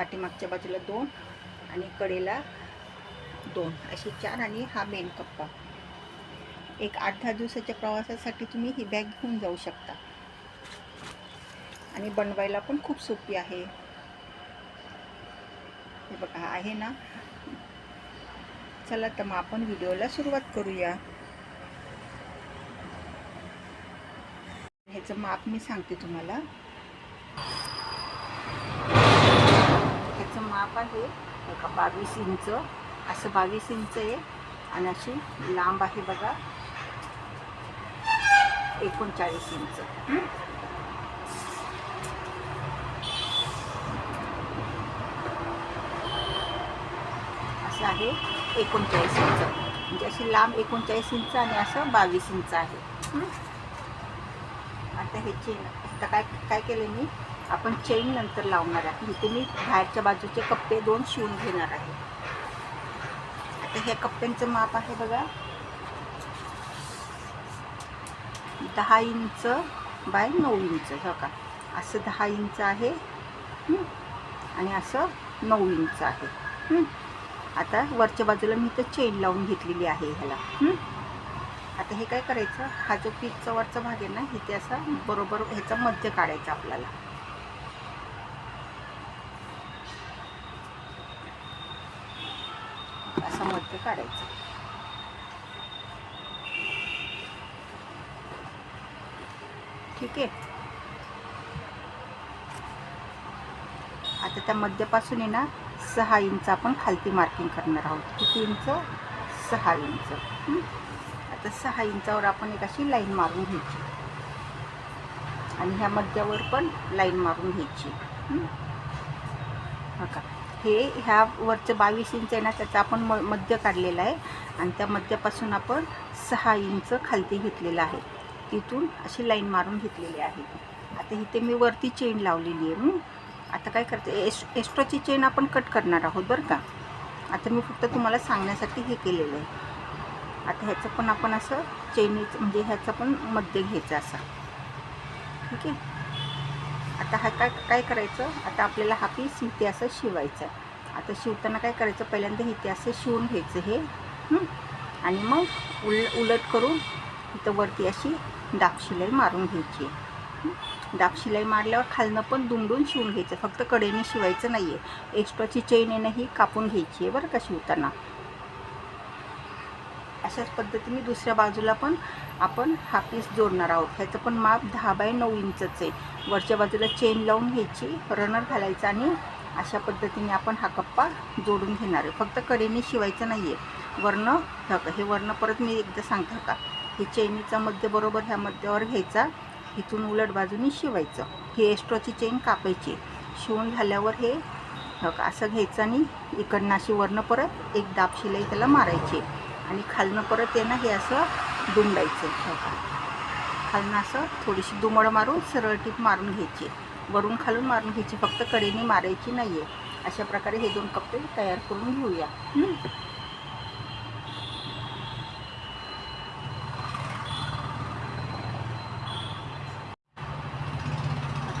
पाठीमागच्या बाजूला दोन आणि कडेला दोन. असे चार आणि हा मेन कप्पा. एक आठ दहा दिवसाच्या प्रवासासाठी तुम्ही ही बॅग घेऊन जाऊ शकता. आणि बनवायला पण खूप सोपी आहे. हे बघा आहे ना. चला तर मग आपण व्हिडिओला सुरुवात करूया. ह्याचं माप मी सांगते तुम्हाला. ह्याचं माप आहे. बघा बावीस इंच. असं बावीस इंच आहे. आणि अशी लांब आहे बघा. एकोणचाळीस इंच. असं आहे एकोणचाळीस इंच. म्हणजे अशी लांब एकोणचाळीस इंच आणि असं बावीस इंच आहे. आता हे आता काय काय केलं मी? आपण चेन नंतर लावणार आहे. इथे मी बाहेरच्या बाजूचे कप्पे दोन शिवून घेणार आहे. आता ह्या कप्प्यांचं माप आहे बघा. दहा इंच बाय नऊ इंच हो का? असं दहा इंच आहे आणि असं नऊ इंच आहे आता वरच्या बाजूला मी इथं चेन लावून घेतलेली आहे ह्याला आता हे काय करायचं? हा जो पीठचा वरचा भाग आहे ना इथे असा बरोबर ह्याचा मध्य काढायचा आपल्याला असं मध्य काढायचं ठीक आहे? आता त्या मध्यपासून आहे ना सहा इंच आपण खालती मार्किंग करणार आहोत. किती इंच? सहा इंच. आता सहा इंचावर आपण एक अशी लाईन मारून घ्यायची. आणि ह्या मध्यावर पण लाईन मारून घ्यायची. बघा. हे ह्या वरचं बावीस इंच आहे ना त्याचा आपण म मध्य काढलेला आहे. आणि त्या मध्यापासून आपण सहा इंच खालती घेतलेलं आहे. तिथून अशी लाईन मारून घेतलेली आहे. आता इथे मी वरती चेन लावलेली आहे हं? आता काय करते एस एस्ट्रोची चेन आपण कट करणार आहोत बरं का? आता मी फक्त तुम्हाला सांगण्यासाठी हे केलेलं आहे. आता ह्याचं पण आपण असं चेनीचं म्हणजे ह्याचं पण मध्य घ्यायचं असा. ठीक आहे? आता हा काय काय करायचं? आता आपल्याला हा पीस इथे असं शिवायचं आहे. आता शिवताना काय करायचं? पहिल्यांदा इथे असं शिवून घ्यायचं हे. आणि मग उल उलट करून इथं वरती अशी दाबशिलाई शिलाई मारून घ्यायची दाबशिलाई शिलाई मारल्यावर खालनं पण दुमडून शिवून घ्यायचं. फक्त कडेने शिवायचं नाही आहे एक्स्ट्राची चेन आहे ही कापून घ्यायची आहे बरं का शिवताना. अशाच पद्धतीने दुसऱ्या बाजूला पण आपण हा पीस जोडणार आहोत. ह्याचं पण माप दहा बाय नऊ इंचच आहे. वरच्या बाजूला चेन लावून घ्यायची रनर घालायचा आणि अशा पद्धतीने आपण हा कप्पा जोडून घेणार आहे. फक्त कडेने शिवायचं नाही आहे वर्ण ढक हे वर्ण परत मी एकदा सांगता का? हे चेनीचा मध्य बरोबर ह्या मध्यावर घ्यायचा इथून उलट बाजूने शिवायचं. हे एस्ट्रोची चेन कापायची. शिवून झाल्यावर हे असं घ्यायचं आणि इकडनं अशी वर्ण परत एक दाब शिलाई त्याला मारायची. आणि खालनं परत आहे ना हे असं दुमडायचं. खालनं असं थोडीशी दुमड मारून सरळ टीप मारून घ्यायची. वरून खालून मारून घ्यायची. फक्त कडेने मारायची नाही आहे अशा प्रकारे हे दोन कपडे तयार करून घेऊया.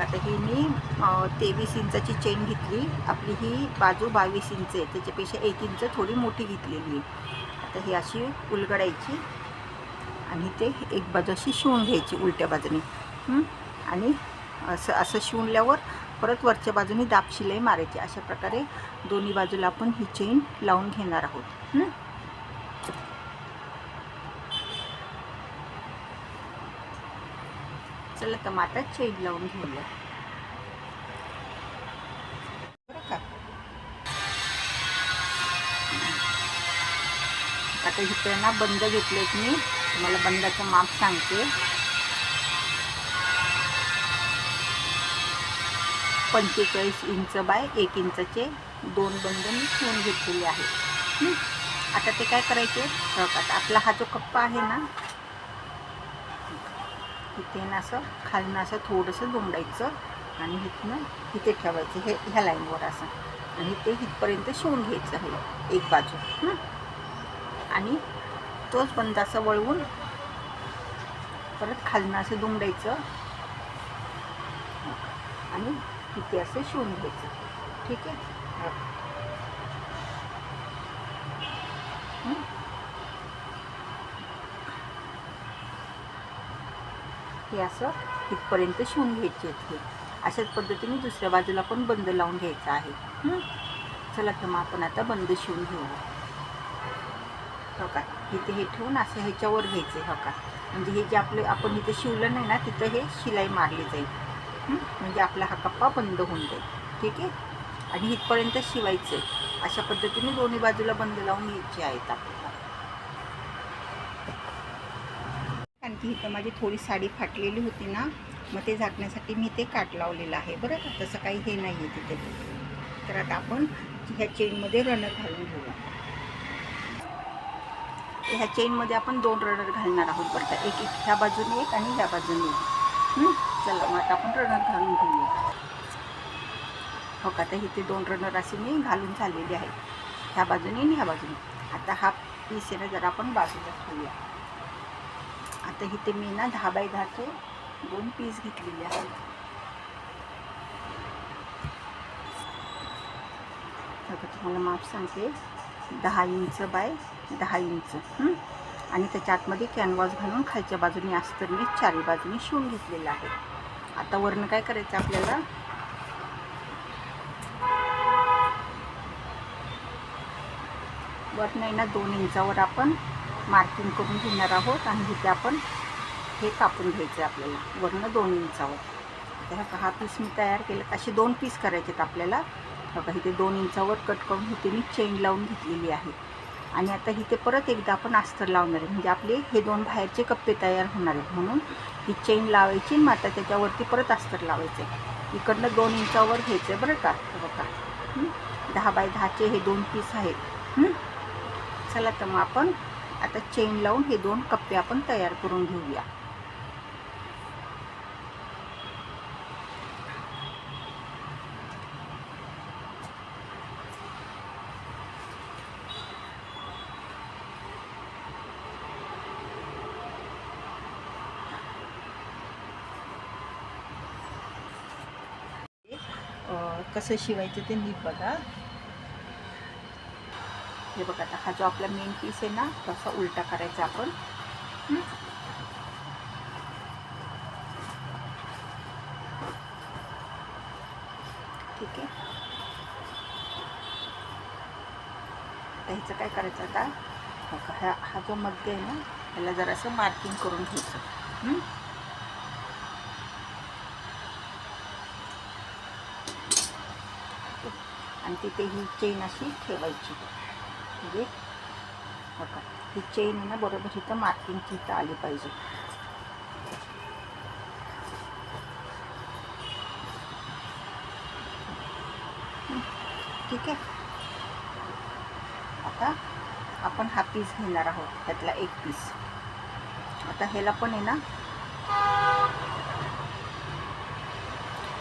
आता ही मी तेवीस इंचाची चेन घेतली. आपली ही बाजू बावीस इंच आहे. त्याच्यापेक्षा एक इंच थोडी मोठी घेतलेली आहे. तर ही अशी उलगडायची आणि ते एक बाजू अशी शिवून घ्यायची उलट्या बाजूने. आणि असं असं शिवल्यावर परत वरच्या बाजूने दाब शिलाई मारायची. अशा प्रकारे दोन्ही बाजूला आपण ही चेन लावून घेणार आहोत. चला तर मग आता चेन लावून घेऊया. आता इथं ना बंद घेतलेत मी. तुम्हाला बंदाचं माप सांगते. पंचेचाळीस इंच बाय एक इंचाचे दोन बंद मी शिवून घेतलेले आहेत. आता ते काय करायचे? आता आपला हा जो कप्पा आहे ना इथे ना असं खालनं असं थोडंसं दुमडायचं आणि इथनं इथे ठेवायचं हे ह्या लाईनवर असं. आणि ते इथपर्यंत शिवून घ्यायचं आहे एक बाजू. आणि तोच बंद असं वळवून परत खालनं असं दुमडायचं. आणि तिथे असं शिवून घ्यायचं. ठीक आहे? हे? असं तिथपर्यंत शिवून घ्यायचे आहेत हे अशाच पद्धतीने दुसऱ्या बाजूला पण बंद लावून घ्यायचं आहे. चला तर मग आपण आता बंद शिवून घेऊया हो का? इथे हे ठेवून असं ह्याच्यावर घ्यायचं हो का? म्हणजे हे जे आपलं आपण इथे शिवलं नाही ना तिथं हे शिलाई मारली जाईल. म्हणजे आपला हा कप्पा बंद होऊन जाईल. ठीक आहे? आणि इथपर्यंत शिवायचं आहे. अशा पद्धतीने दोन्ही बाजूला बंद लावून घ्यायचे आहेत आपल्याला. आणखी इथं माझी थोडी साडी फाटलेली होती ना मग ते झाकण्यासाठी मी ते काट लावलेलं आहे. बरं का? तसं काही हे नाही आहे तिथे. तर आता आपण ह्या चेनमध्ये रनर घालून घेऊया. ह्या चेनमध्ये आपण दोन रनर घालणार आहोत बरं का. एक एक ह्या बाजूने एक आणि ह्या बाजूने एक. चला मग आता आपण रनर घालून घेऊया. हो का? आता इथे दोन रनर असे मी घालून झालेले आहेत. ह्या बाजूने आणि ह्या बाजूने. आता हा पीस आहे ना जरा आपण बाजूला ठेवूया. आता इथे मी ना दहा बाय दहाचे दोन पीस घेतलेले आहेत. हो तुम्हाला माप सांगते. दहा इंच बाय दहा इंच आणि त्याच्या आतमध्ये कॅनव्हास घालून खालच्या बाजूने अस्तर मी चारी बाजूने शिवून घेतलेलं आहे. आता वरनं काय करायचं आपल्याला? वरनं आहे ना दोन इंचावर आपण मार्किंग करून घेणार आहोत आणि तिथे आपण हे कापून घ्यायचं आहे आपल्याला. वरनं दोन इंचावर. तर हा पीस मी तयार केला. असे दोन पीस करायचे आहेत आपल्याला. बघा इथे दोन इंचावर कट करून इथे मी चेन लावून घेतलेली आहे. आणि आता इथे परत एकदा आपण अस्तर लावणार आहे. म्हणजे आपले हे दोन बाहेरचे कप्पे तयार होणार आहेत. म्हणून ही चेन लावायची मग आता त्याच्यावरती परत अस्तर लावायचं. आहे इकडनं दोन इंचावर घ्यायचं आहे बरं का? बघा. दहा बाय दहाचे हे दोन पीस आहेत. चला तर मग आपण आता चेन लावून हे दोन कप्पे आपण तयार करून घेऊया. कसं शिवायचं ते नीट बघा. हे बघा आता हा जो आपला मेन पीस आहे ना तसा उलटा करायचा आपण. ठीक आहे. ह्याचं काय करायचं आता? बघा हा हा जो मध्य आहे ना ह्याला जरासं मार्किंग करून घ्यायचं. आणि तिथे ही चेन अशी ठेवायची. म्हणजे बघा ही चेन आहे ना बरोबर इथं मार्किंगची इथं आली पाहिजे. ठीक आहे. आता आपण हा पीस घेणार आहोत त्यातला एक पीस आता ह्याला पण आहे ना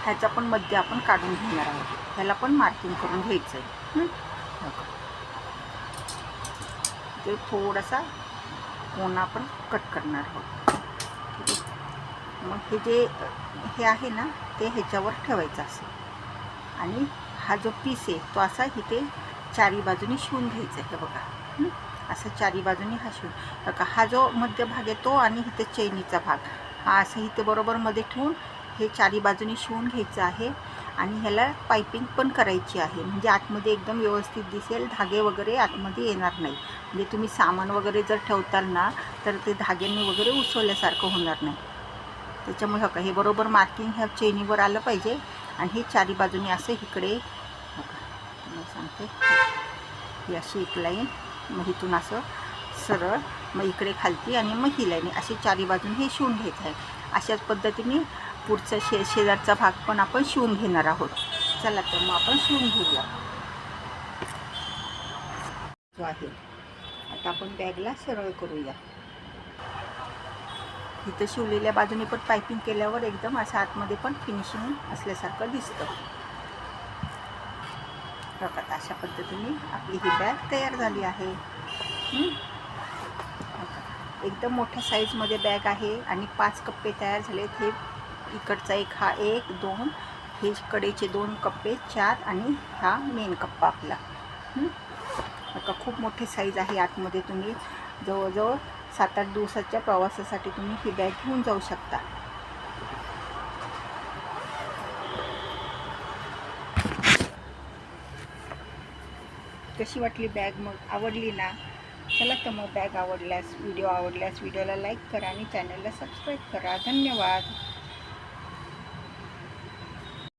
ह्याचा पण मध्य आपण काढून घेणार आहोत. ह्याला पण मार्किंग करून घ्यायचं आहे ते थोडासा कोणा आपण कट करणार आहोत. ठीक मग हे जे हे आहे ना ते ह्याच्यावर ठेवायचं असं. आणि हा जो पीस आहे तो असा इथे चारी बाजूनी शिवून घ्यायचा आहे हे बघा. असं चारी बाजूनी हा शिवून. बघा हा जो मध्यभाग आहे तो आणि इथे चैनीचा भाग. हा असं इथे बरोबर मध्ये ठेवून हे चारी बाजूनी शिवून घ्यायचं आहे. आणि ह्याला पायपिंग पण करायची आहे. म्हणजे आतमध्ये एकदम व्यवस्थित दिसेल धागे वगैरे आतमध्ये येणार नाही. म्हणजे तुम्ही सामान वगैरे जर ठेवताल ना तर ते धाग्यांनी वगैरे उसवल्यासारखं होणार नाही. त्याच्यामुळे हो का हे बरोबर मार्किंग ह्या चेनीवर आलं पाहिजे. आणि हे चारी बाजूने असं इकडे सांगते. ही अशी एक लाईन मग इथून असं सरळ मग इकडे खालती आणि मग ही लाईन अशी चारी बाजूने हे शिवून घ्यायचं आहे. अशाच पद्धतीने पुढचा शे शेजारचा भाग पण आपण शिवून घेणार आहोत. चला तर मग आपण शिवून घेऊया. जो आहे. आता आपण बॅगला सरळ करूया. इथं शिवलेल्या बाजूने पण पायपिंग केल्यावर एकदम असं आतमध्ये पण फिनिशिंग असल्यासारखं दिसतं. बघा अशा पद्धतीने आपली ही बॅग तयार झाली आहे. एकदम मोठ्या साईजमध्ये बॅग आहे आणि पाच कप्पे तयार झालेत. हे इकडचा एक हा एक दोन. हे कडेचे दोन कप्पे चार आणि हा मेन कप्पा आपला. आता खूप मोठी साईज आहे आतमध्ये तुम्ही. जवळजवळ सात आठ दिवसाच्या प्रवासासाठी तुम्ही ही बॅग घेऊन जाऊ शकता. कशी वाटली बॅग मग? आवडली ना? चला तर मग बॅग आवडल्यास व्हिडिओ आवडल्यास व्हिडिओला लाईक करा आणि चॅनलला सबस्क्राईब करा. धन्यवाद.